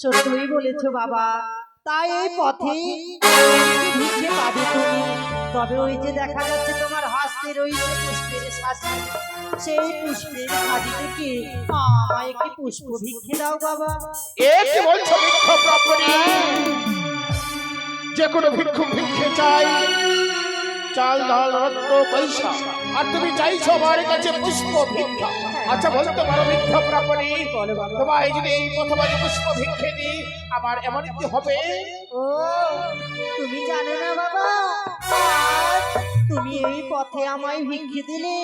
সত্যই বলেছ বাবা। তাই এই পথে তবে ওই যে দেখা যাচ্ছে তোমার হাসতে রয়েছে পুষ্পের শাসি, সেই পুষ্পের খাদি থেকে আমায় একটি পুষ্প ভিক্ষে দাও বাবা। এ কি বলছো যে কোনো ভিক্ষু ভিক্ষে চাই। চাল ডাল রত্ন পয়সা। আর তুমি চাইছো আমার কাছে পুষ্প ভিক্ষা। আচ্ছা বলতে পারো ভিক্ষ প্রাপণী তোমায় যদি এই প্রথমে পুষ্প ভিক্ষে দিই আমার এমন কি হবে? ও তুমি জানো না বাবা তুমি এই পথে আমায় ভিক্ষে দিলে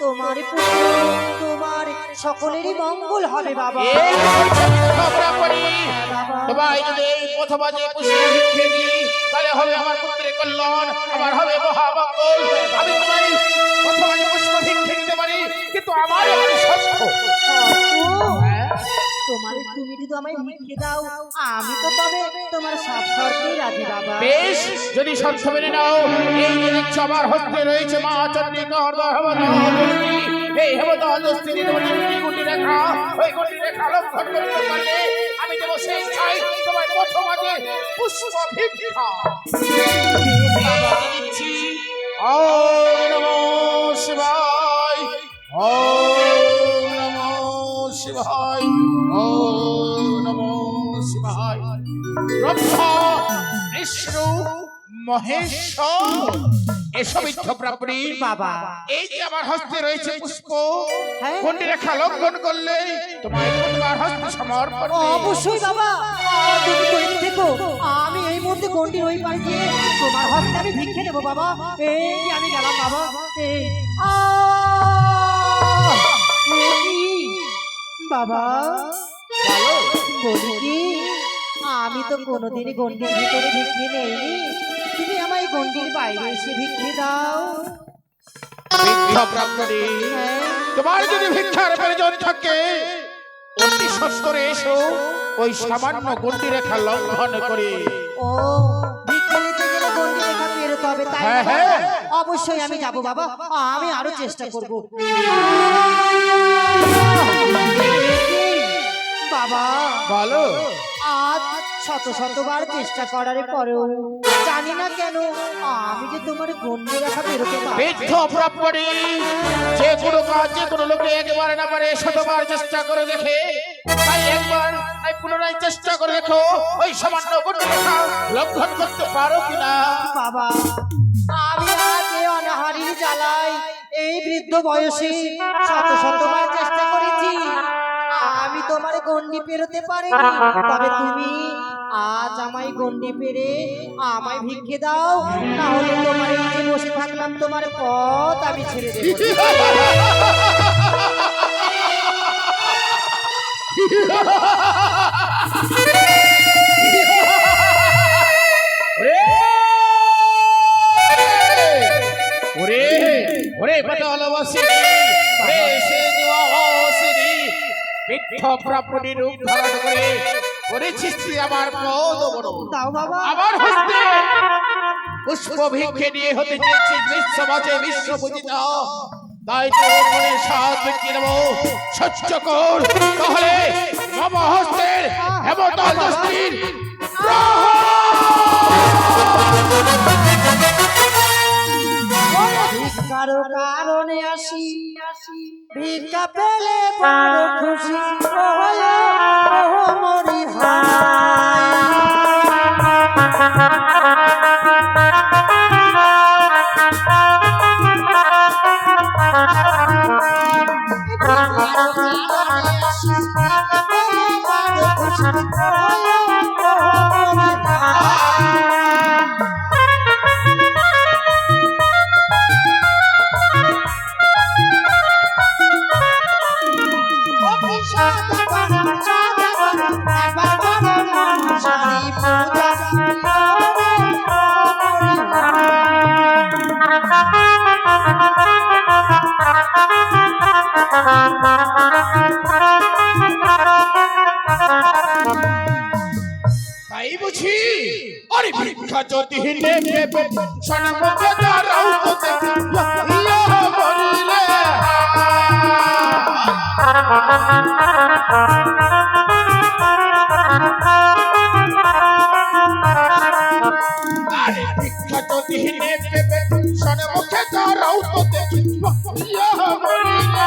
তোমার পুত্র তোমার সকলেরই মঙ্গল হবে বাবা তোমায় যদি এই প্রথমে পুষ্প দিই তাহলে হবে আমার পুত্রের কল্যাণ আমার হবে মহামঙ্গল আমি তোমায় পুষ্প দিতে পারি কিন্তু আমার হ্যাঁ? তোমার তুমি যদি আমায় দাও আমি তো তবে তোমার সব শর্তেই রাজি বাবা। বেশ যদি শর্ত মেনে নাও এই যে দেখছ আমার হস্তে রয়েছে মা হেমদালস্ত্রী এই হেমদালস্ত্রী গুটি রেখা ওই গুটি রেখা লক্ষণ করতে পারলে আমি দেবো সেই চাই তোমার প্রথম আগে পুষ্প ভিক্ষা। দিচ্ছি ওম নমো ব্রহ্মা বিষ্ণু মহেশ্বর। এসব বাবা। এই যে আমার হস্তে রয়েছে পুষ্প হ্যাঁ। কোনটি রেখা লঙ্ঘন করলে তোমার তোমার হস্তে সমর্পণ অবশ্যই বাবা। তুমি আমি এই মুহূর্তে গন্ডির ওই পাড়ে গিয়ে তোমার হস্তে আমি ভিক্ষে দেবো বাবা। এই আমি গেলাম বাবা। এই? বাবা। বলি কি? আমি তো কোনোদিনই গন্ডির ভিতরে ভিক্ষে নেইনি। তুমি আমায় গন্ডির বাইরে এসে ভিক্ষে দাও। ভিক্ষা হ্যাঁ। তোমার যদি ভিক্ষার প্রয়োজন থাকে অতি সত্তরে এসো ওই সামান্য গন্ডি রেখা লঙ্ঘন করে। ও ভিক্ষা নিতে গেলে গন্ডি রেখা পেরোতে হবে তাই হ্যাঁ, হ্যাঁ। অবশ্যই আমি যাব বাবা। আমি আরও চেষ্টা করব। বাবা। বলো। শত শতবার চেষ্টা করার পরেও জানি না কেন আমি যে তোমার গন্ডি রেখা বেরোতে বৃদ্ধ যে কোনো কাজ যে কোনো লোকে একবার না পারে শতবার চেষ্টা করে দেখে তাই একবার তাই পুনরায় চেষ্টা করে দেখো ওই সামান্য গন্ডি রেখা লঙ্ঘন করতে পারো কিনা? বাবা আমি আজ অনাহারির জ্বালাই এই বৃদ্ধ বয়সে শত শতবার চেষ্টা করেছি। আমি তোমার গন্ডি পেরোতে পারি তবে তুমি আজ আমায় গন্ডি পেরে আমায় ভিক্ষে দাও, না হলে তোমার যে বসে থাকলাম, তোমার পথ আমি ছেড়ে দেবো ওরে! ওরে ওরে পাতালবাসী ওরে সে নিবাসী বৃদ্ধ প্রাপণী রূপ ধারণ করে করেছিস তুই আমার পদ দাও বাবা। আমার হস্তে পুষ্প ভিক্ষে নিয়ে হতে চেয়েছিস বিশ্বমাজে বিশ্ব পূজিত। তাই তো মনে সাত ভিক্ষে নেব। সহ্য কর। তাহলে মম হস্তের হেমতাল দস্তির ভিক্ষার কারণে আসি ভিক্ষা পেলে বড় খুশি ওহো মরি তাই কে কেবে সনমুখে দাঁড়াও তো দেখি ইয়া বলিলে আরে বিখ্যাত দিনে পেবে সনমুখে দাঁড়াও তো দেখি। ইয়া বলিলে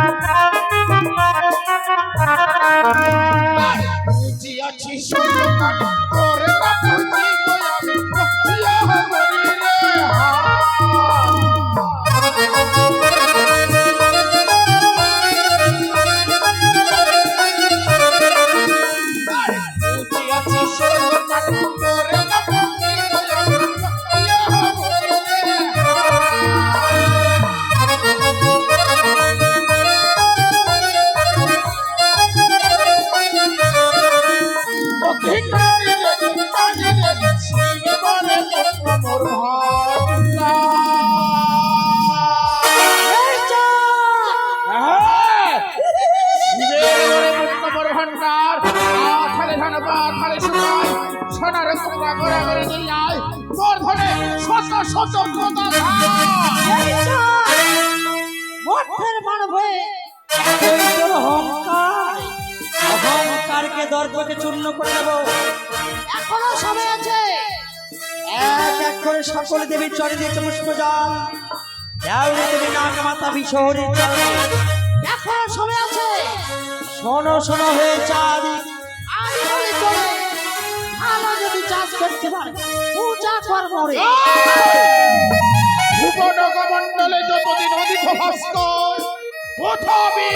কথা মঠের মানবে একই অহংকার অহংকারকে চূর্ণ করে দেব এখনও সময় আছে এক এক করে সকল দেবীর চরে দিয়েছে পুষ্পজাল দেওরে তুমি নাগ মাতা বিশহরের চরে এখনও সময় আছে শোনো শোনো হয়ে চাঁদ আমি বলি চলে ভালো যদি চাষ করতে পারে পূজা কর মরে ভুবনগমণ্ডলে যতদিন অধিক ভাস্কর প্রথমে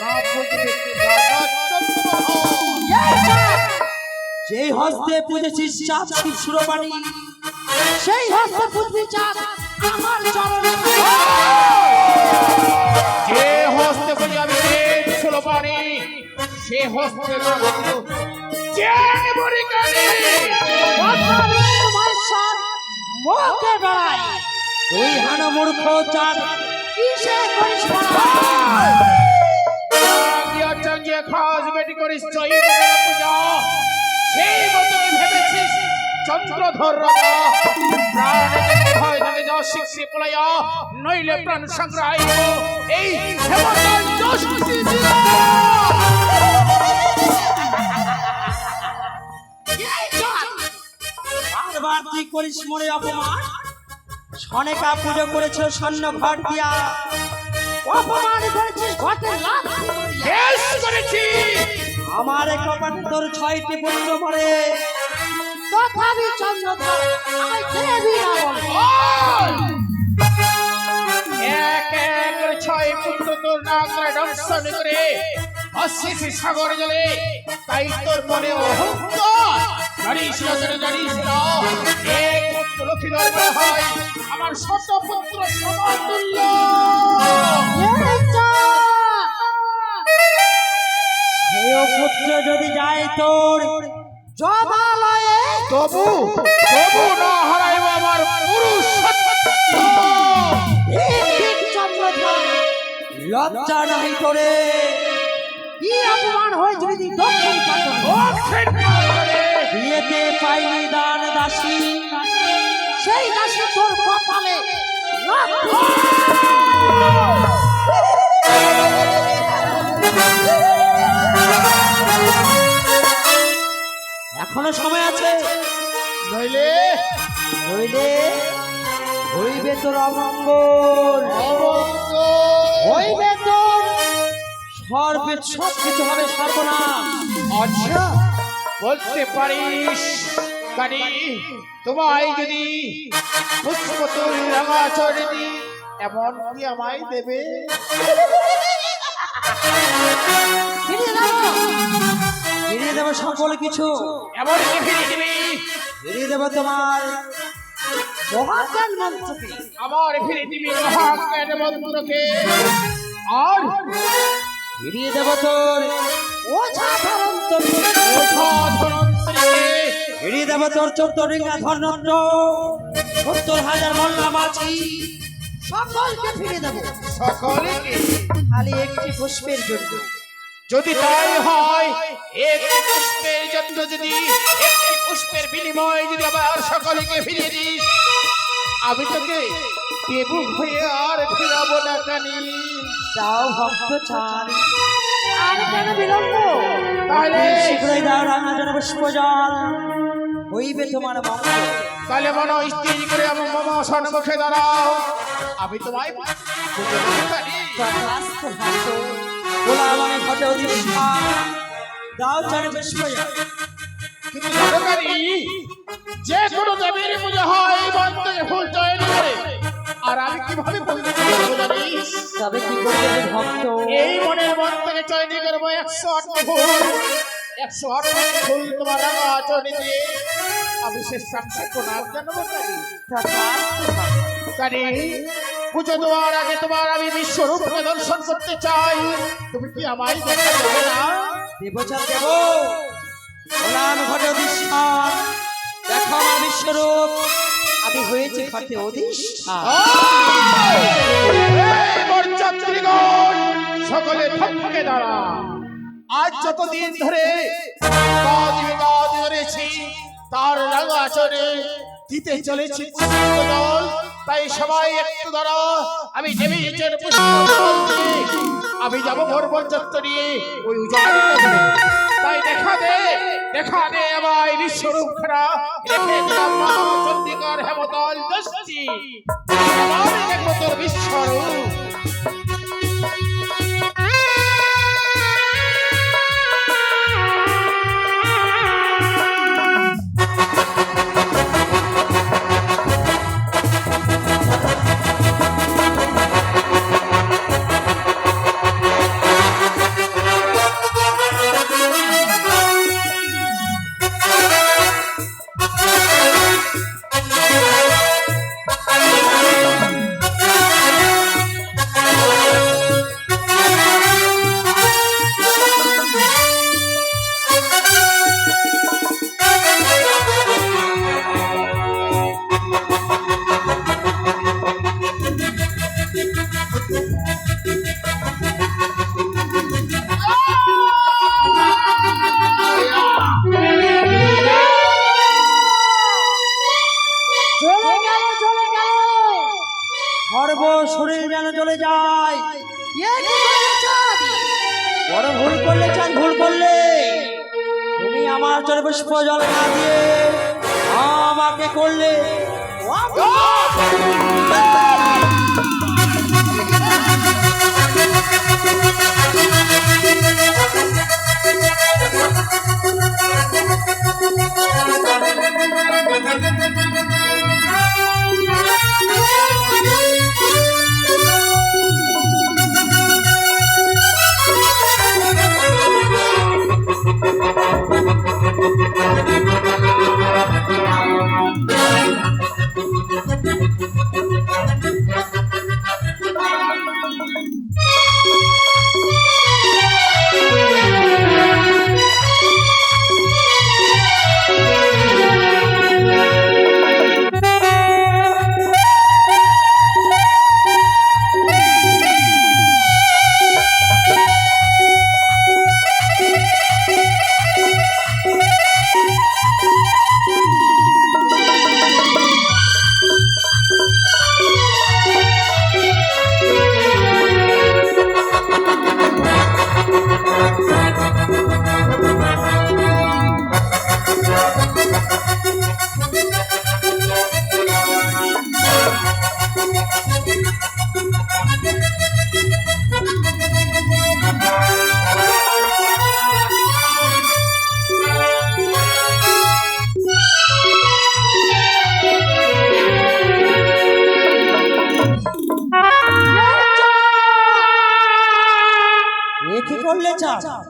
না বুঝবে। যেই হস্তে পুজেছিস চাঁদ সুরবাণী সেই হস্তে পুজবি চাঁদ আমার চরণে যে হস্তে বলি আমি সুলপানি সে হস্তে রাখব জেন বরিকানি মুখে বেড়াই তুই হান মূর্খ চাঁদ। কিসে করিস দিয়া চাঙ্গিয়া খাস বেটি করিস চাই পূজা। সেই মতো কি ভেবেছিস চন্দ্রধর রাজা। প্রাণে ভয় থাকে যা শিক্ষে পলাইয়া নইলে প্রাণ সংগ্রাহ এই হেমতাল যশস্বী বারবার তুই করিস মনে অপমান। সনেকা পুজো করেছিল স্বর্ণ ঘট দিয়া। অপমান করেছিস ঘটের লাভ করেছি। আমার কপাটে তোর ছয়টি পুত্র মরে। তথাপি চন্দ্রধর আমায় দেবী না বলে? এক এক ছয় পুত্র তোর নাক করে করে অশেষে সাগর জলে। তাই তোর মনে অহংকার। হয়। আমার শত পুত্র সমতুল্য। পুত্র যদি যায় তোর জবালয়ে তবু তবু না হারাইব আমার পুরুষ লজ্জা নাহি করে কি অপমান হয়েছে যদি দক্ষিণ পাটন বিয়েতে পাইনি দান দাসী। সেই দাসী তোর কপালে এখনও সময় আছে? নইলে? হইলে হইবে তোর অমঙ্গল। হইবে তোর সর্বে সব কিছু হবে সর্বনাশ। আচ্ছা। বলতে পারিস কানি? তোমায় যদি পুষ্প তুল রাঙা চড়ি এমন কি আমায় দেবে? ফিরিয়ে দেবো ফিরিয়ে সকল কিছু। এমন কি ফিরে দিবি? ফিরিয়ে দেবো তোমার মহাজ্ঞান মন্ত্রকে। আমার ফিরে দিবি মহাজ্ঞান মন্ত্রকে। আর ফিরিয়ে দেবো তোর। ফিরিয়ে দেবো তোর চোদ্দ রিঙ্গা ধর্নন্দ সত্তর হাজার মল্লা মাছি। সকলকে ফিরিয়ে দেবো। সকলকে। খালি একটি পুষ্পের জন্য। যদি তাই হয় একটি পুষ্পের জন্য যদি একটি পুষ্পের বিনিময়ে যদি আবার সকলকে ফিরিয়ে দিস। আমি তোকে দেবু হয়ে আর ফিরাবো না কানি। যাও ভক্ত চাঁদ আর কেন বিলম্ব? তাহলে শীঘ্রই দাও রাঙা জন পুষ্পজল হইবে তোমার মঙ্গল। তাহলে মন স্থির করে আমার মামা সম্মুখে দাঁড়াও। আমি তোমায় ওলা মানে ঘটে অধিষ্ঠান দাও জন কিন্তু দরকারি যে কোনো দেবীর পুজো হয় এই মন থেকে ফুল চয়ন করে। আর আমি কীভাবে জানিস তবে কি করবে রে ভক্ত? এই মনের মন থেকে চয়ন করব একশো আট ফুল একশো আট ফুল তোমার রাঙা দিয়ে আমি সে সাক্ষাৎ প্রণাম জানাব পুজো দেওয়ার আগে তোমার আমি বিশ্বরূপকে দর্শন করতে চাই। তুমি কি আমায় দেখা যাবে না? দেবচার দেব। ওলাম ঘটে অধিষ্ঠান দেখো আমার বিশ্বরূপ। আমি হয়েছি ঘটে অধিষ্ঠান সকলে থমকে দাঁড়া। আজ যতদিন ধরে বিবাদ তার রাঙা চড়ে দিতে চলেছি তাই সবাই একটু দাঁড়া আমি দেবী আমি যাব ভোর পর্যন্ত নিয়ে ওই উজাড় তাই দেখা দে। দে আমায় বিশ্বরূপ দিলাম চন্ডিকার হেমতল দস্তি। বিশ্বরূপ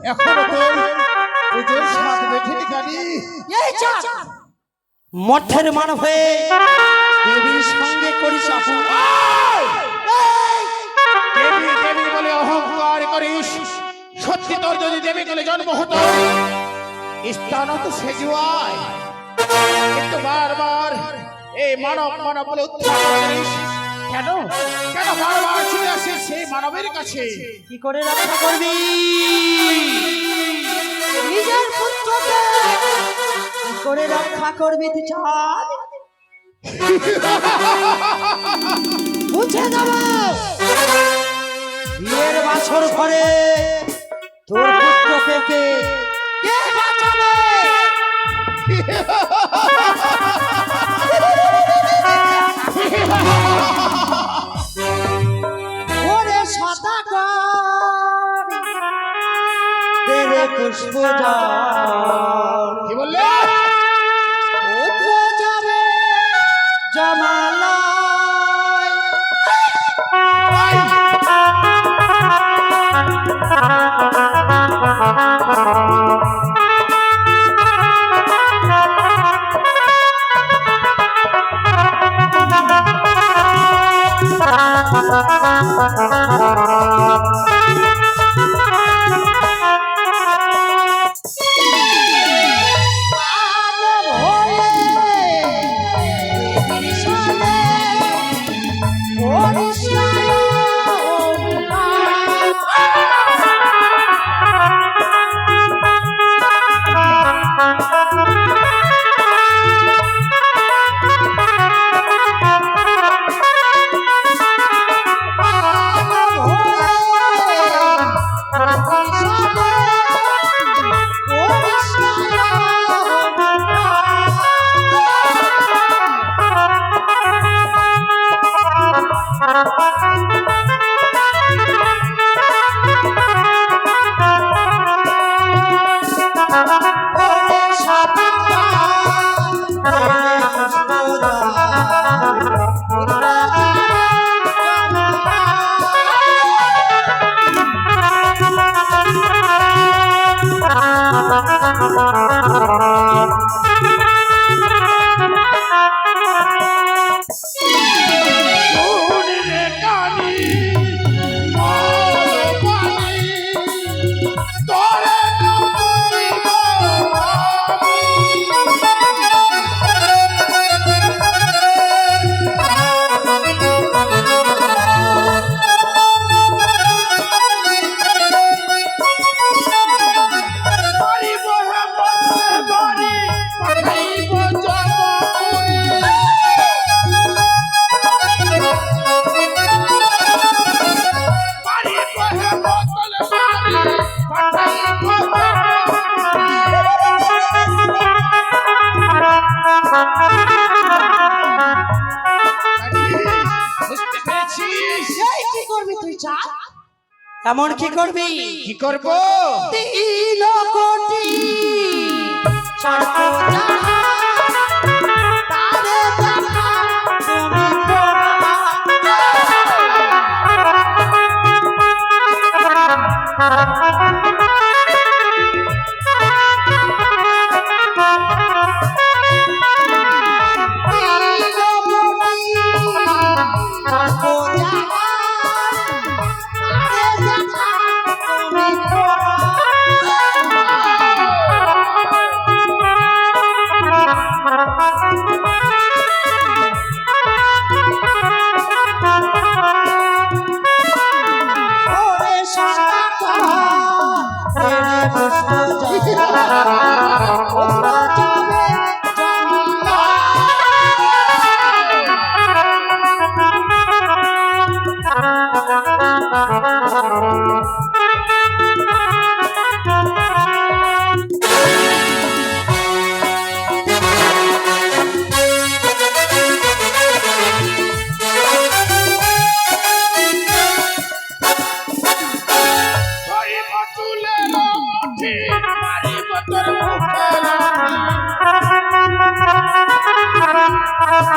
এখনও তোর পুজোর স্বাদ দেখেনি জানি এই চান মঠের মানব হয়ে দেবীর সঙ্গে করিস দেবী দেবী বলে অহংকার করিস। সত্যি তোর যদি দেবী বলে জন্ম হতো স্থান তো সেজুয়ায় কিন্তু বারবার এই মানব মানব বলে উত্থান করিস কেন? কেন বারবার ছুটে আসে সেই মানবের কাছে? কি করে রক্ষা করবি? নিজের পুত্রকে কি করে রক্ষা করবি তুই চাঁদ? বুঝে যাব বিয়ের বাছর ঘরে তোর পুত্র কে? বাঁচাবে? Ha ha ha ha ha! পুষ্প যা কি করবি তুই এমন কি করবি? কি করব? তিন কোটি Thank you.